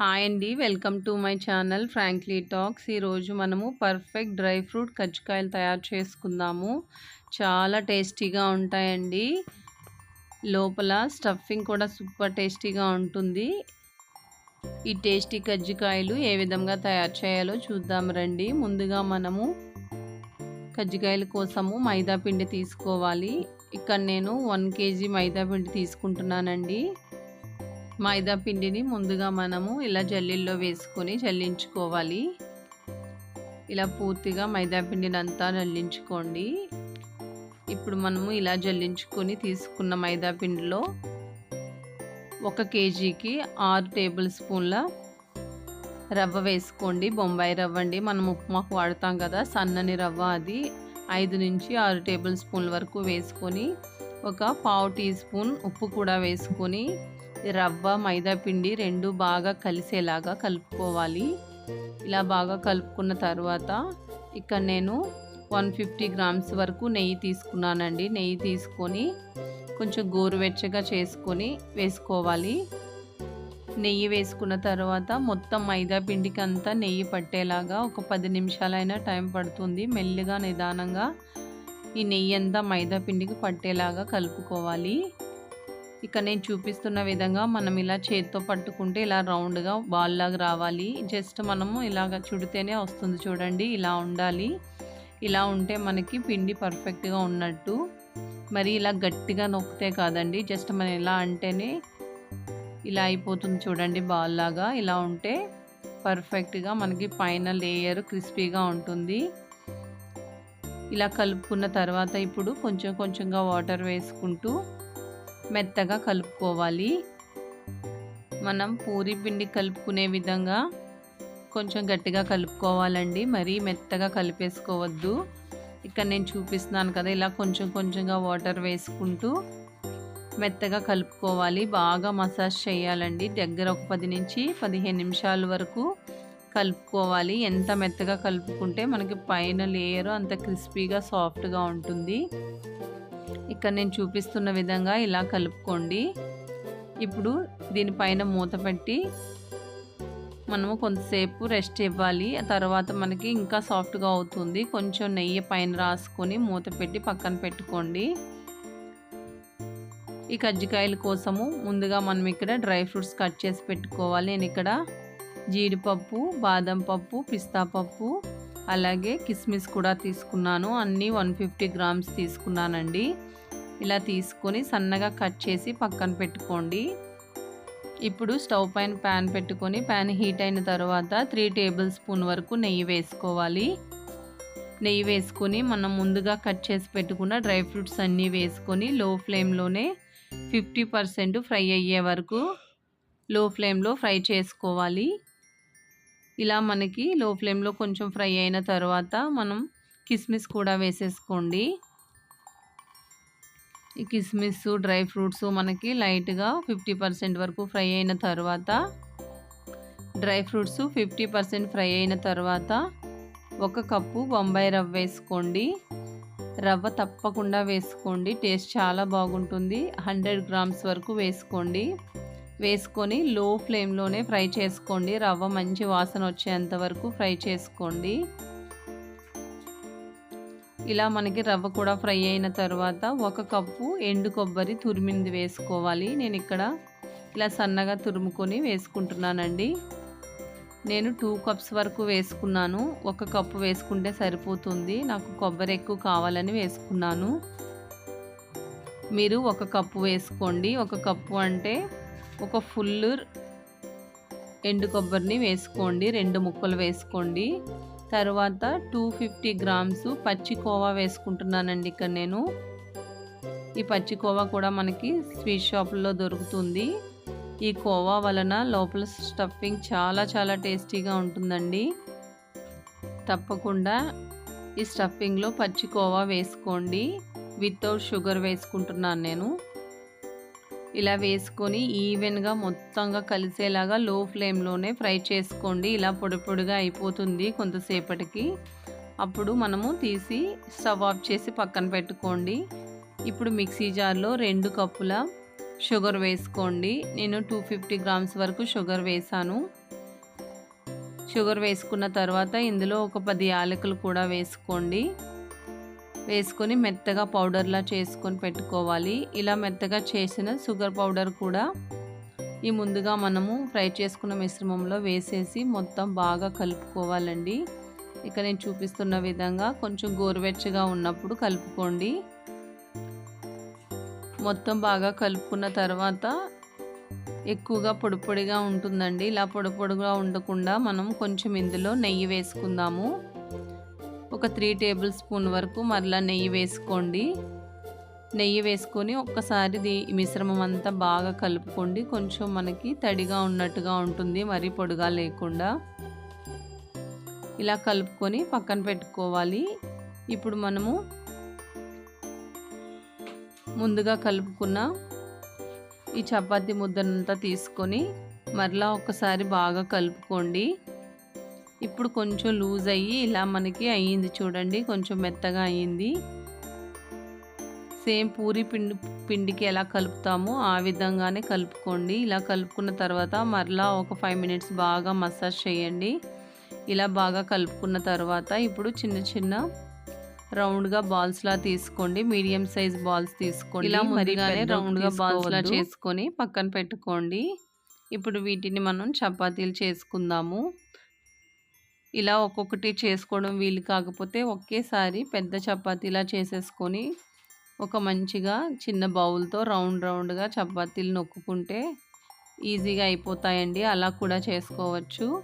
Hi అండి. Welcome to my channel frankly talks. ఈరోజు మనము పర్ఫెక్ట్ డ్రై ఫ్రూట్ కజ్జికాయలు తయారు చేసుకుందాము. చాలా టేస్టీగా ఉంటాయండి. లోపల స్టఫింగ్ కూడా సూపర్ టేస్టీగా ఉంటుంది. ఈ టేస్టీ కజ్జికాయలు ఏ విధంగా తయారు చేయాలో చూద్దాం రండి. ముందుగా మనము కజ్జికాయల కోసము మైదా పిండి తీసుకోవాలి. ఇక్కడ నేను వన్ కేజీ మైదా పిండి తీసుకుంటున్నానండి. మైదా పిండిని ముందుగా మనము ఇలా జల్లీల్లో వేసుకొని జల్లించుకోవాలి. ఇలా పూర్తిగా మైదా పిండిని అంతా జల్లించుకోండి. ఇప్పుడు మనము ఇలా జల్లించుకొని తీసుకున్న మైదా పిండిలో ఒక కేజీకి ఆరు టేబుల్ స్పూన్ల రవ్వ వేసుకోండి. బొంబాయి రవ్వ అండి. మనం ఉప్మాకు వాడతాం కదా సన్నని రవ్వ అది. ఐదు నుంచి ఆరు టేబుల్ స్పూన్ల వరకు వేసుకొని ఒక పావు టీ స్పూన్ ఉప్పు కూడా వేసుకొని రవ్వ మైదా పిండి రెండు బాగా కలిసేలాగా కలుపుకోవాలి. ఇలా బాగా కలుపుకున్న తర్వాత ఇక్కడ నేను వన్ ఫిఫ్టీ గ్రామ్స్ వరకు నెయ్యి తీసుకున్నానండి. నెయ్యి తీసుకొని కొంచెం గోరువెచ్చగా చేసుకొని వేసుకోవాలి. నెయ్యి వేసుకున్న తర్వాత మొత్తం మైదా పిండికి అంతా నెయ్యి పట్టేలాగా ఒక పది నిమిషాలైనా టైం పడుతుంది. మెల్లిగా నిదానంగా ఈ నెయ్యి అంతా మైదా పిండికి పట్టేలాగా కలుపుకోవాలి. ఇక్కడ నేను చూపిస్తున్న విధంగా మనం ఇలా చేతితో పట్టుకుంటే ఇలా రౌండ్గా బాల్ లాగా రావాలి. జస్ట్ మనము ఇలాగ చుడితేనే వస్తుంది చూడండి. ఇలా ఉండాలి. ఇలా ఉంటే మనకి పిండి పర్ఫెక్ట్గా ఉన్నట్టు. మరి ఇలా గట్టిగా నొక్కితే కాదండి. జస్ట్ మనం ఇలా అంటేనే ఇలా అయిపోతుంది చూడండి బాల్ లాగా ఇలా ఉంటే పర్ఫెక్ట్గా మనకి పైన లేయర్ క్రిస్పీగా ఉంటుంది. ఇలా కలుపుకున్న తర్వాత ఇప్పుడు కొంచెం కొంచెంగా వాటర్ వేసుకుంటూ మెత్తగా కలుపుకోవాలి. మనం పూరి పిండి కలుపుకునే విధంగా కొంచెం గట్టిగా కలుపుకోవాలండి. మరీ మెత్తగా కలిపేసుకోవద్దు. ఇక్కడ నేను చూపిస్తున్నాను కదా ఇలా కొంచెం కొంచెంగా వాటర్ వేసుకుంటూ మెత్తగా కలుపుకోవాలి. బాగా మసాజ్ చేయాలండి. దగ్గర ఒక పది నుంచి పదిహేను నిమిషాల వరకు కలుపుకోవాలి. ఎంత మెత్తగా కలుపుకుంటే మనకి పైన లేయర్ అంత క్రిస్పీగా సాఫ్ట్గా ఉంటుంది. ఇక్కడ నేను చూపిస్తున్న విధంగా ఇలా కలుపుకోండి. ఇప్పుడు దీనిపైన మూత పెట్టి మనము కొంతసేపు రెస్ట్ ఇవ్వాలి. ఆ తర్వాత మనకి ఇంకా సాఫ్ట్గా అవుతుంది. కొంచెం నెయ్యి పైన రాసుకొని మూత పెట్టి పక్కన పెట్టుకోండి. ఈ కజ్జికాయల కోసము ముందుగా మనం ఇక్కడ డ్రై ఫ్రూట్స్ కట్ చేసి పెట్టుకోవాలి. నేను ఇక్కడ జీడిపప్పు బాదం పప్పు పిస్తా పప్పు అలాగే కిస్మిస్ కూడా తీసుకున్నాను. అన్నీ వన్ ఫిఫ్టీ గ్రామ్స్ తీసుకున్నానండి. ఇలా తీసుకొని సన్నగా కట్ చేసి పక్కన పెట్టుకోండి. ఇప్పుడు స్టవ్ పైన ప్యాన్ పెట్టుకొని ప్యాన్ హీట్ అయిన తర్వాత త్రీ టేబుల్ స్పూన్ వరకు నెయ్యి వేసుకోవాలి. నెయ్యి వేసుకొని మనం ముందుగా కట్ చేసి పెట్టుకున్న డ్రై ఫ్రూట్స్ అన్నీ వేసుకొని లో ఫ్లేమ్లోనే ఫిఫ్టీ పర్సెంట్ ఫ్రై అయ్యే వరకు లో ఫ్లేమ్లో ఫ్రై చేసుకోవాలి. ఇలా మనకి లో ఫ్లేమ్లో కొంచెం ఫ్రై అయిన తర్వాత మనం కిస్మిస్ కూడా వేసేసుకోండి. ఈ కిస్మిస్ డ్రై ఫ్రూట్స్ మనకి లైట్గా ఫిఫ్టీ పర్సెంట్ వరకు ఫ్రై అయిన తర్వాత dry fruits fifty percent fry అయిన తర్వాత ఒక కప్పు బొంబాయి రవ్వ వేసుకోండి. రవ్వ తప్పకుండా వేసుకోండి. టేస్ట్ చాలా బాగుంటుంది. హండ్రెడ్ గ్రామ్స్ వరకు వేసుకోండి. వేసుకొని లో ఫ్లేమ్లోనే ఫ్రై చేసుకోండి. రవ్వ మంచి వాసన వచ్చేంత వరకు ఫ్రై చేసుకోండి. ఇలా మనకి రవ్వ కూడా ఫ్రై అయిన తర్వాత ఒక కప్పు ఎండు కొబ్బరి తురిమింది వేసుకోవాలి. నేను ఇక్కడ ఇలా సన్నగా తురుముకొని వేసుకుంటున్నానండి. నేను టూ కప్స్ వరకు వేసుకున్నాను. ఒక కప్పు వేసుకుంటే సరిపోతుంది. నాకు కొబ్బరి ఎక్కువ కావాలని వేసుకున్నాను. మీరు ఒక కప్పు వేసుకోండి. ఒక కప్పు అంటే ఒక ఫుల్ ఎండు కొబ్బరిని వేసుకోండి రెండు ముక్కలు వేసుకోండి. తర్వాత టూ ఫిఫ్టీ గ్రామ్స్ పచ్చి కోవా వేసుకుంటున్నానండి ఇక్కడ నేను. ఈ పచ్చి కోవా కూడా మనకి స్వీట్ షాపుల్లో దొరుకుతుంది. ఈ కోవా వలన లోపల స్టఫింగ్ చాలా చాలా టేస్టీగా ఉంటుందండి. తప్పకుండా ఈ స్టఫింగ్లో పచ్చి కోవా వేసుకోండి. వితౌట్ షుగర్ వేసుకుంటున్నాను నేను. ఇలా వేసుకొని ఈవెన్గా మొత్తంగా కలిసేలాగా లో ఫ్లేమ్లోనే ఫ్రై చేసుకోండి. ఇలా పొడి పొడిగా అయిపోతుంది కొంతసేపటికి. అప్పుడు మనము తీసి స్టవ్ ఆఫ్ చేసి పక్కన పెట్టుకోండి. ఇప్పుడు మిక్సీ జార్లో రెండు కప్పుల షుగర్ వేసుకోండి. నేను టూ ఫిఫ్టీ గ్రామ్స్ వరకు షుగర్ వేసాను. షుగర్ వేసుకున్న తర్వాత ఇందులో ఒక పది యాలకులు కూడా వేసుకోండి. వేసుకొని మెత్తగా పౌడర్లా చేసుకొని పెట్టుకోవాలి. ఇలా మెత్తగా చేసిన షుగర్ పౌడర్ కూడా ఈ ముందుగా మనము ఫ్రై చేసుకున్న మిశ్రమంలో వేసేసి మొత్తం బాగా కలుపుకోవాలండి. ఇక నేను చూపిస్తున్న విధంగా కొంచెం గోరువెచ్చగా ఉన్నప్పుడు కలుపుకోండి. మొత్తం బాగా కలుపుకున్న తర్వాత ఎక్కువగా పొడి పొడిగా ఉంటుందండి. ఇలా పొడి పొడిగా ఉండకుండా మనం కొంచెం ఇందులో నెయ్యి వేసుకుందాము. ఒక త్రీ టేబుల్ స్పూన్ వరకు మరలా నెయ్యి వేసుకోండి. నెయ్యి వేసుకొని ఒక్కసారి దీ మిశ్రమం అంతా బాగా కలుపుకోండి. కొంచెం మనకి తడిగా ఉన్నట్టుగా ఉంటుంది మరీ పొడిగా లేకుండా. ఇలా కలుపుకొని పక్కన పెట్టుకోవాలి. ఇప్పుడు మనము ముందుగా కలుపుకున్న ఈ చపాతి ముద్దనంతా తీసుకొని మరలా ఒకసారి బాగా కలుపుకోండి. ఇప్పుడు కొంచెం లూజ్ అయ్యి ఇలా మనకి అయ్యింది చూడండి కొంచెం మెత్తగా అయ్యింది. సేమ్ పూరి పిండి పిండికి ఎలా కలుపుతామో ఆ విధంగానే కలుపుకోండి. ఇలా కలుపుకున్న తర్వాత మరలా ఒక ఫైవ్ మినిట్స్ బాగా మసాజ్ చేయండి. ఇలా బాగా కలుపుకున్న తర్వాత ఇప్పుడు చిన్న చిన్న రౌండ్గా బాల్స్లా తీసుకోండి. మీడియం సైజ్ బాల్స్ తీసుకోండి. ఇలా మరిగానే రౌండ్గా బాల్స్లా చేసుకొని పక్కన పెట్టుకోండి. ఇప్పుడు వీటిని మనం చపాతీలు చేసుకుందాము. ఇలా ఒక్కొక్కటి చేసుకోవడం వీలు కాకపోతే ఒకేసారి పెద్ద చపాతీలా చేసేసుకొని ఒక మంచిగా చిన్న బౌల్తో రౌండ్ రౌండ్గా చపాతీలు నొక్కుంటే ఈజీగా అయిపోతాయండి. అలా కూడా చేసుకోవచ్చు.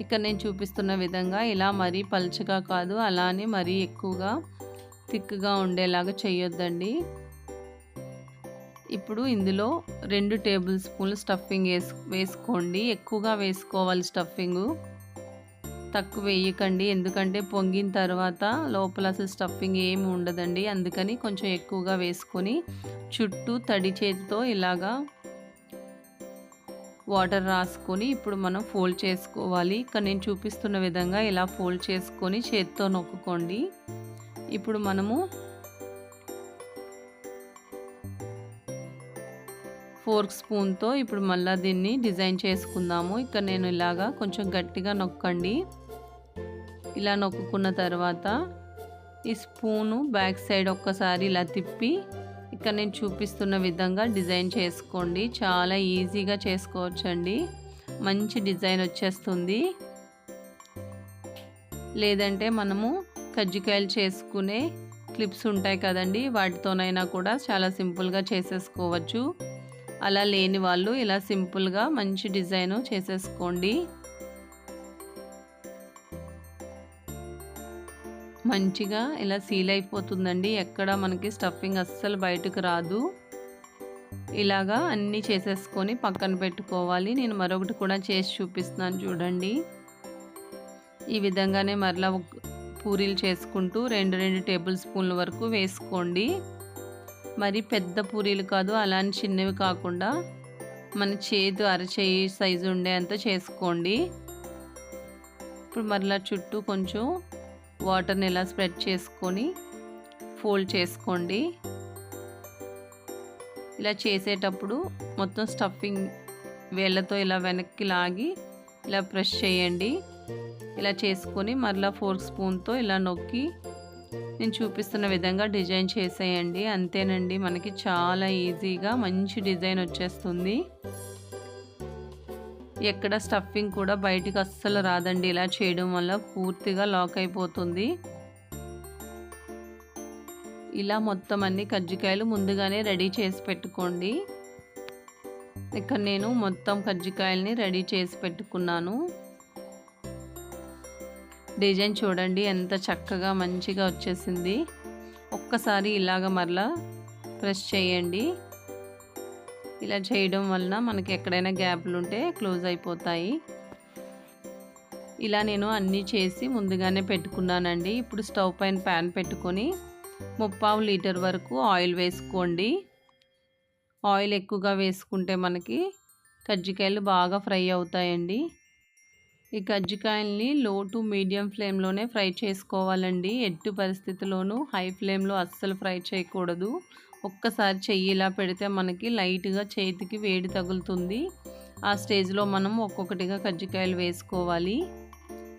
ఇక్కడ నేను చూపిస్తున్న విధంగా ఇలా మరీ పల్చగా కాదు అలానే మరీ ఎక్కువగా థిక్గా ఉండేలాగా చేయొద్దండి ఇప్పుడు ఇందులో రెండు టేబుల్ స్పూన్లు స్టఫింగ్ వేసు వేసుకోండి. ఎక్కువగా వేసుకోవాలి స్టఫింగు. తక్కువ వేయకండి. ఎందుకంటే పొంగిన తర్వాత లోపల అసలు స్టఫింగ్ ఏమి ఉండదండి. అందుకని కొంచెం ఎక్కువగా వేసుకొని చుట్టూ తడి చేతితో ఇలాగా వాటర్ రాసుకొని ఇప్పుడు మనం ఫోల్డ్ చేసుకోవాలి. ఇక్కడ నేను చూపిస్తున్న విధంగా ఇలా ఫోల్డ్ చేసుకొని చేతితో నొక్కుకోండి. ఇప్పుడు మనము ఫోర్క్ స్పూన్తో ఇప్పుడు మళ్ళీ దీన్ని డిజైన్ చేసుకుందాము. ఇక్కడ నేను ఇలాగా కొంచెం గట్టిగా నొక్కండి. ఇలా నొక్కున్న తర్వాత ఈ స్పూను బ్యాక్ సైడ్ ఒక్కసారి ఇలా తిప్పి ఇక్కడ నేను చూపిస్తున్న విధంగా డిజైన్ చేసుకోండి. చాలా ఈజీగా చేసుకోవచ్చండి. మంచి డిజైన్ వచ్చేస్తుంది. లేదంటే మనము కజ్జికాయలు చేసుకునే క్లిప్స్ ఉంటాయి కదండి వాటితోనైనా కూడా చాలా సింపుల్గా చేసేసుకోవచ్చు. అలా లేని వాళ్ళు ఇలా సింపుల్గా మంచి డిజైన్ చేసేసుకోండి. మంచిగా ఇలా సీల్ అయిపోతుందండి. ఎక్కడ మనకి స్టఫింగ్ అస్సలు బయటకు రాదు. ఇలాగా అన్నీ చేసేసుకొని పక్కన పెట్టుకోవాలి. నేను మరొకటి కూడా చేసి చూపిస్తున్నాను చూడండి. ఈ విధంగానే మరలా పూరీలు చేసుకుంటూ రెండు రెండు టేబుల్ స్పూన్ల వరకు వేసుకోండి. మరి పెద్ద పూరీలు కాదు అలాంటి చిన్నవి కాకుండా మన చేతి అరచేయి సైజు ఉండేంత చేసుకోండి. ఇప్పుడు మరలా చుట్టూ కొంచెం వాటర్ని ఇలా స్ప్రెడ్ చేసుకొని ఫోల్డ్ చేసుకోండి. ఇలా చేసేటప్పుడు మొత్తం స్టఫింగ్ వేళ్ళతో ఇలా వెనక్కి లాగి ఇలా ప్రెస్ చేయండి. ఇలా చేసుకొని మరలా ఫోర్ స్పూన్తో ఇలా నొక్కి నేను చూపిస్తున్న విధంగా డిజైన్ చేసేయండి. అంతేనండి మనకి చాలా ఈజీగా మంచి డిజైన్ వచ్చేస్తుంది. ఎక్కడ స్టఫింగ్ కూడా బయటికి అస్సలు రాదండి. ఇలా చేయడం వల్ల పూర్తిగా లాక్ అయిపోతుంది. ఇలా మొత్తం అన్ని కజ్జికాయలు ముందుగానే రెడీ చేసి పెట్టుకోండి. ఇక్కడ నేను మొత్తం కజ్జికాయలని రెడీ చేసి పెట్టుకున్నాను. డిజైన్ చూడండి ఎంత చక్కగా మంచిగా వచ్చేసింది. ఒక్కసారి ఇలాగ మరలా ప్రెస్ చేయండి. ఇలా చేయడం వలన మనకి ఎక్కడైనా గ్యాప్లు ఉంటే క్లోజ్ అయిపోతాయి. ఇలా నేను అన్నీ చేసి ముందుగానే పెట్టుకున్నానండి. ఇప్పుడు స్టవ్ పైన ప్యాన్ పెట్టుకొని ముప్పావు లీటర్ వరకు ఆయిల్ వేసుకోండి. ఆయిల్ ఎక్కువగా వేసుకుంటే మనకి కజ్జికాయలు బాగా ఫ్రై అవుతాయండి. ఈ కజ్జికాయల్ని లో టు మీడియం ఫ్లేమ్లోనే ఫ్రై చేసుకోవాలండి. ఎట్టి పరిస్థితిలోనూ హై ఫ్లేమ్లో అస్సలు ఫ్రై చేయకూడదు. ఒక్కసారి చెయ్యి ఇలా పెడితే మనకి లైట్గా చేతికి వేడి తగులుతుంది. ఆ స్టేజ్లో మనం ఒక్కొక్కటిగా కజ్జికాయలు వేసుకోవాలి.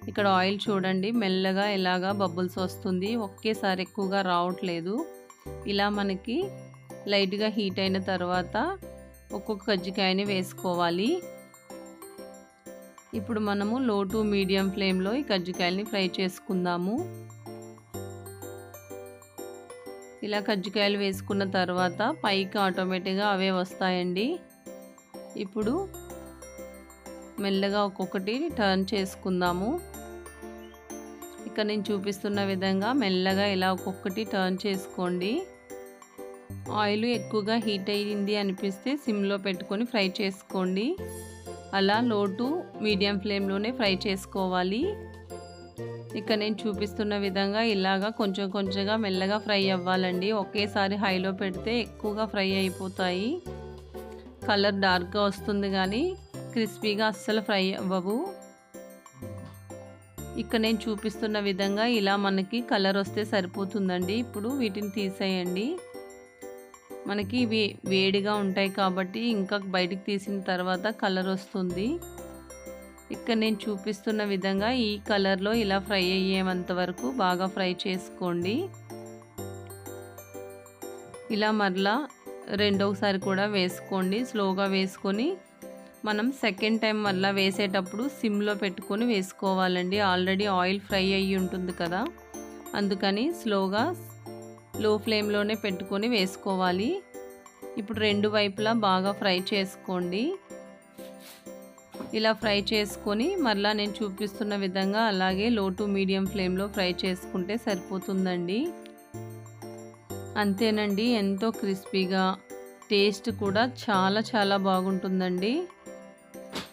ఇక్కడ ఆయిల్ చూడండి మెల్లగా ఇలాగా బబుల్స్ వస్తుంది. ఒకేసారి ఎక్కువగా రావట్లేదు. ఇలా మనకి లైట్గా హీట్ అయిన తర్వాత ఒక్కొక్క కజ్జికాయని వేసుకోవాలి. ఇప్పుడు మనము లో టు మీడియం ఫ్లేమ్లో ఈ కజ్జికాయలని ఫ్రై చేసుకుందాము. ఇలా కజ్జికాయలు వేసుకున్న తర్వాత పైకి ఆటోమేటిక్గా అవే వస్తాయండి. ఇప్పుడు మెల్లగా ఒక్కొక్కటి టర్న్ చేసుకుందాము. ఇక్కడ నేను చూపిస్తున్న విధంగా మెల్లగా ఇలా ఒక్కొక్కటి టర్న్ చేసుకోండి. ఆయిల్ ఎక్కువగా హీట్ అయ్యింది అనిపిస్తే సిమ్లో పెట్టుకొని ఫ్రై చేసుకోండి. అలా లో టు మీడియం ఫ్లేమ్లోనే ఫ్రై చేసుకోవాలి. ఇక్కడ నేను చూపిస్తున్న విధంగా ఇలాగా కొంచెం కొంచెంగా మెల్లగా ఫ్రై అవ్వాలండి. ఒకేసారి హైలో పెడితే ఎక్కువగా ఫ్రై అయిపోతాయి. కలర్ డార్క్గా వస్తుంది కానీ క్రిస్పీగా అస్సలు ఫ్రై అవ్వవు. ఇక్కడ నేను చూపిస్తున్న విధంగా ఇలా మనకి కలర్ వస్తే సరిపోతుందండి. ఇప్పుడు వీటిని తీసేయండి. మనకి ఇవి వేడిగా ఉంటాయి కాబట్టి ఇంకా బయటికి తీసిన తర్వాత కలర్ వస్తుంది. ఇక్కడ నేను చూపిస్తున్న విధంగా ఈ కలర్లో ఇలా ఫ్రై అయ్యేంత వరకు బాగా ఫ్రై చేసుకోండి. ఇలా మరలా రెండోసారి కూడా వేసుకోండి. స్లోగా వేసుకొని మనం సెకండ్ టైం మళ్ళీ వేసేటప్పుడు సిమ్లో పెట్టుకొని వేసుకోవాలండి. ఆల్రెడీ ఆయిల్ ఫ్రై అయ్యి ఉంటుంది కదా. అందుకని స్లోగా లో ఫ్లేమ్లోనే పెట్టుకొని వేసుకోవాలి. ఇప్పుడు రెండు వైపులా బాగా ఫ్రై చేసుకోండి. ఇలా ఫ్రై చేసుకొని మరలా నేను చూపిస్తున్న విధంగా అలాగే లో టు మీడియం ఫ్లేమ్లో ఫ్రై చేసుకుంటే సరిపోతుందండి. అంతేనండి ఎంతో క్రిస్పీగా టేస్ట్ కూడా చాలా చాలా బాగుంటుందండి.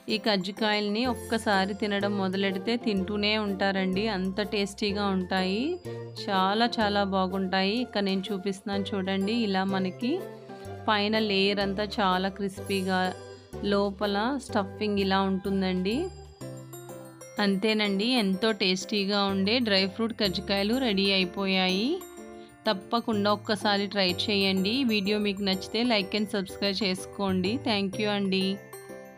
ఈ కజ్జికాయల్ని ఒక్కసారి తినడం మొదలెడితే తింటూనే ఉంటారండి అంత టేస్టీగా ఉంటాయి చాలా చాలా బాగుంటాయి. ఇక్కడ నేను చూపిస్తున్నాను చూడండి ఇలా మనకి పైన లేయర్ అంతా చాలా క్రిస్పీగా లోపల స్టఫింగ్ ఇలా ఉంటుందండి. అంతేనండి ఎంతో టేస్టీగా ఉండే డ్రై ఫ్రూట్ కజ్జికాయలు రెడీ అయిపోయాయి. తప్పకుండా ఒక్కసారి ట్రై చేయండి. వీడియో మీకు నచ్చితే లైక్ అండ్ సబ్స్క్రైబ్ చేసుకోండి. థ్యాంక్ యూ అండి.